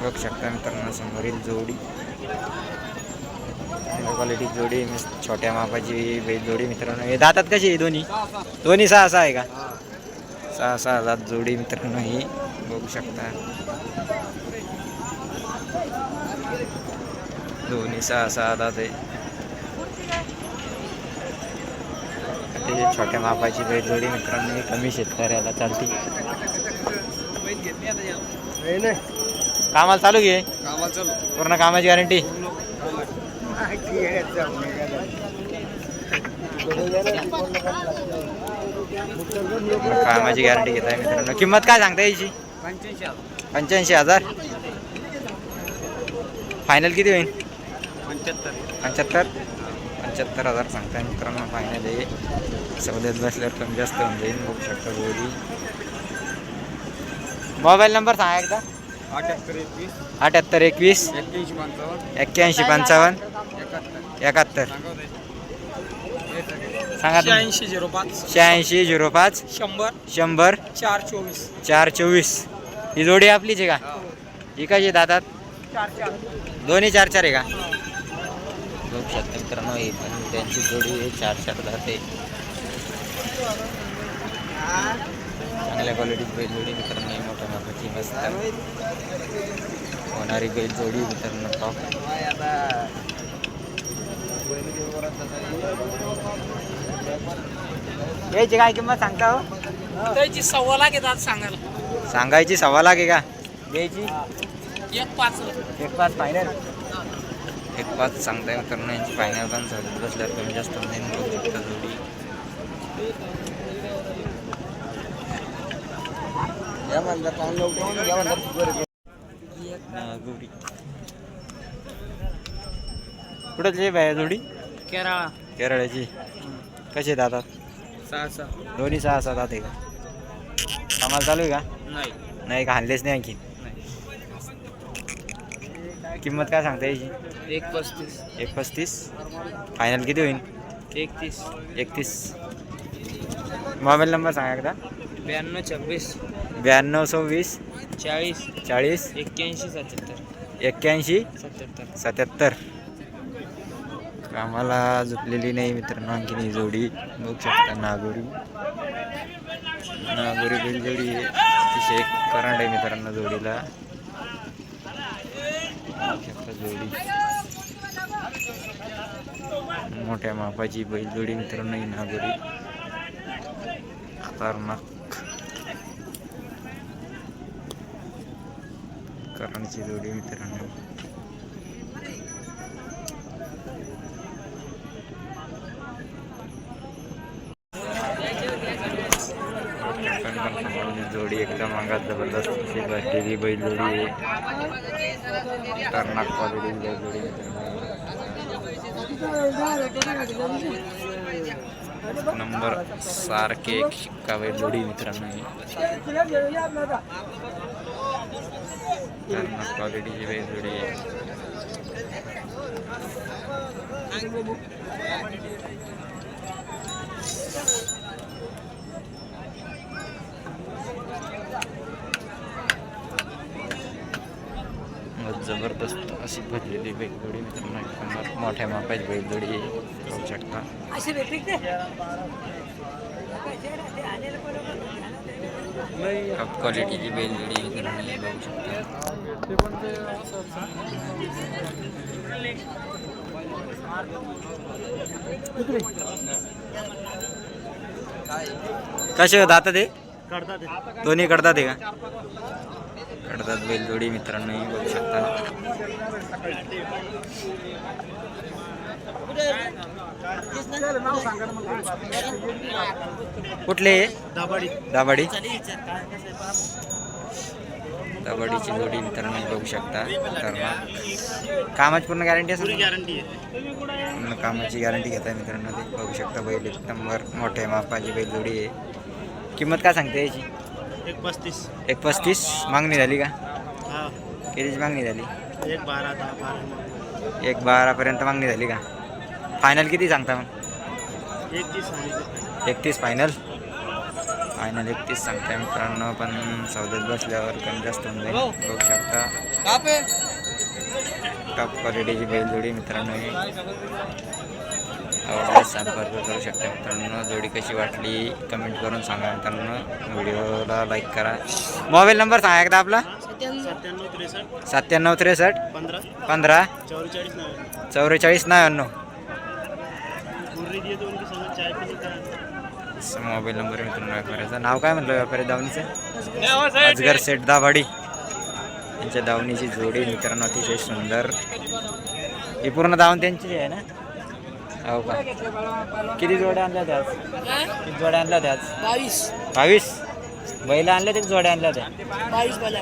बघू शकता मित्रांनो समोरील जोडी. क्वालिटी जोडी मिस- छोट्या मापाची बैल जोडी मित्रांनो. हे दातात कशी आहे दोन्ही? दोन्ही सहा सहा आहे का? सहा सहा दात जोडी मित्रांनो ही. बघू शकता. दोन्ही सहा सहा दात आहे. छोट्या मापाची बैल जोडी मित्रांनो. कमी शेतकऱ्याला चालते. कामाला चालू घे कामाला चालू. पूर्ण कामाची गॅरंटी कामाची गॅरंटी घेताय मित्रांनो. किंमत काय सांगता याची? पंच्याऐंशी हजार. फायनल किती होईल? पंच्याहत्तर. पंच्याहत्तर? पंच्याहत्तर हजार सांगताय मित्रांनो. फायनल आहे. सवलत बसल्यावर कमी जास्त होऊन जाईल. बघू शकता जोडी. मोबाईल नंबर सांगा एकदा. अठ्याहत्तर एकवीस. अठ्याहत्तर एकवीस. एक्क्याऐंशी पंचावन्न. एक्क्याऐंशी पंचावन्न. एकाहत्तर. एकाहत्तर. सांगा तुम्ही. शहाऐंशी झिरो पाच. शहाऐंशी झिरो पाच. शंभर. शंभर. चार चोवीस. चार चोवीस. ही जोडी आपलीच आहे का? ही. कशी दातात चार चार. दोन्ही चार चार आहे का? बघू शकता मित्रांनो ही पण त्यांची जोडी आहे. चार चार दाते. चांगल्या क्वालिटीची बैल जोडी मित्रांनो ही मोठ्या मापाची मस्त होणारी बैल जोडी मित्रांनो टॉप याची काय किंमत सांगता हो? त्याची सव्वा लाख येतात सांगायला. सांगायची सव्वा लाख आहे का? द्यायची? एक पाच. एक पाच फायनल एक पाच सांगताय मित्रांनो यांची फायनल पण झाली. बसल्यावर कमी जास्त नाही नागोरी कुठं बाया जोडी? केरळा. केरळाची. कशी दातात सहा सहा. दोन्ही सहा सात आहे का? आम्हाला चालू आहे का? नाही. नाही का? आणलेच नाही आणखी? किंमत काय सांगता याची एक पस्तीस. एक पस्तीस. फायनल किती होईल? एकतीस. एकतीस. मोबाईल नंबर सांगा एकदा. ब्याण्णव छब्बीस. ब्याण्णव सव्वीस. चाळीस. चाळीस. एक्क्याऐंशी सत्याहत्तर. एक्क्याऐंशी. सत्याहत्तर. सत्याहत्तर. कामाला झुकलेली नाही मित्रांनो आणखी ही जोडी बघू शकता नागोरी. नागोरी बैल जोडी आहे. अतिशय करंट आहे मित्रांनो जोडीला. बघू शकता जोडी. मोठ्या मापाची बैल जोडी मित्रांनो ही नागोरी. खतरनाक करंटची जोडी मित्रांनो. जोडी एकदम अंगात जबरदस्त अशी बसलेली बैल जोडी खतरनाक क्वालिटी बैल जोडी मित्रांनो. नंबर सारखे एक शिक्का बैल जोडी मित्रांनो ही खतरनाक क्वालिटीची बैल मग जबरदस्त अशी भरलेली बैलजोडी मित्रांनो. मोठ्या मापाची बैलजोडी आहे. शकता. टॉप क्वालिटीची बैलजोडी मित्रांनो ही। बघू शकता कसे दाता ते? दोन्ही करतात ते का? कडतात बैलजोडी मित्रांनो ही बघू शकता कुठले? दाबाडी दाबाडी दाबाडीची जोडी मित्रांनो बघू शकता. तर कामाची पूर्ण गॅरंटी असेल? गॅरंटी आहे. पूर्ण कामाची गॅरंटी घेताय मित्रांनो ते. बघू शकता बैल एक नंबर मोठ्या मापाची बैलजोडी आहे. किंमत काय सांगते याची? एक पस्तीस. एक पस्तीस? मागणी झाली का? हा. कितीची मागणी झाली? एक बारा. एक बारापर्यंत मागणी झाली का? फायनल किती सांगता मग? एक तीस सांगितलं. एकतीस फायनल फायनल एकतीस सांगताय मित्रांनो पण सौद्यात बसल्यावर कमी जास्त होऊन जाईल. बघू शकता. टॉप क्वालिटीची बैलजोडी मित्रांनो आवडल्यास संपर्क करू शकता मित्रांनो. जोडी कशी वाटली कमेंट करून सांगा मित्रांनो. व्हिडिओला लाईक करा. मोबाईल नंबर सांगा एकदा आपला. सत्त्याण्णव त्रेसष्ट. सत्त्याण्णव त्रेसष्ट. पंधरा. पंधरा. चौवेचाळीस नव्याण्णव चौवेचाळीस नव्याण्णव पूर्वी दिए तो उनके संग चाय पी का असं मोबाईल नंबर मित्रांनो व्यापाऱ्याचं नाव काय म्हटलं व्यापारी दावणीचं? अजगर सेठ दाभाडी. यांच्या दावणीची जोडी मित्रांनो अतिशय सुंदर. ही पूर्ण दावण त्यांची आहे ना? हो का? किती जोड्या आणल्या आज? किती जोड्या आणल्या आज? बावीस. बावीस? बैल आणल्या ते जोड्या आणल्या होत्या? बावीस बोला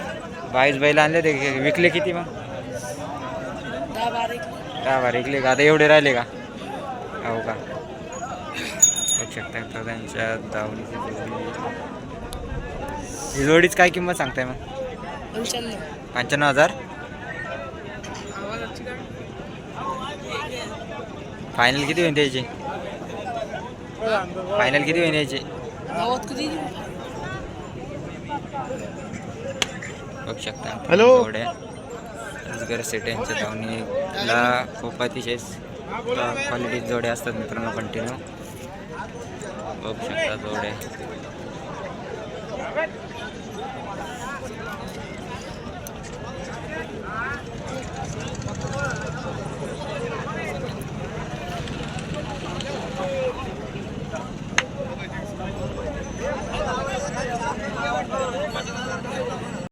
बावीस बैल आणले ते विकले किती मग? दहा बारा दहा बारा विकले का? आता एवढे राहिले का? हो का? बघू शकता तर त्यांच्या दावणीची जोडी ही जोडीच काय किंमत सांगताय मग? पंच्याण्णव. हजार? फायनल किती होईल त्याची? फायनल किती होईल याची? बघू शकता हॅलो. जोड्या अजगर सेट यांच्या धावणीला खूप अतिशय क्वालिटी जोड्या असतात मित्रांनो कंटिन्यू बघू शकता जोड्या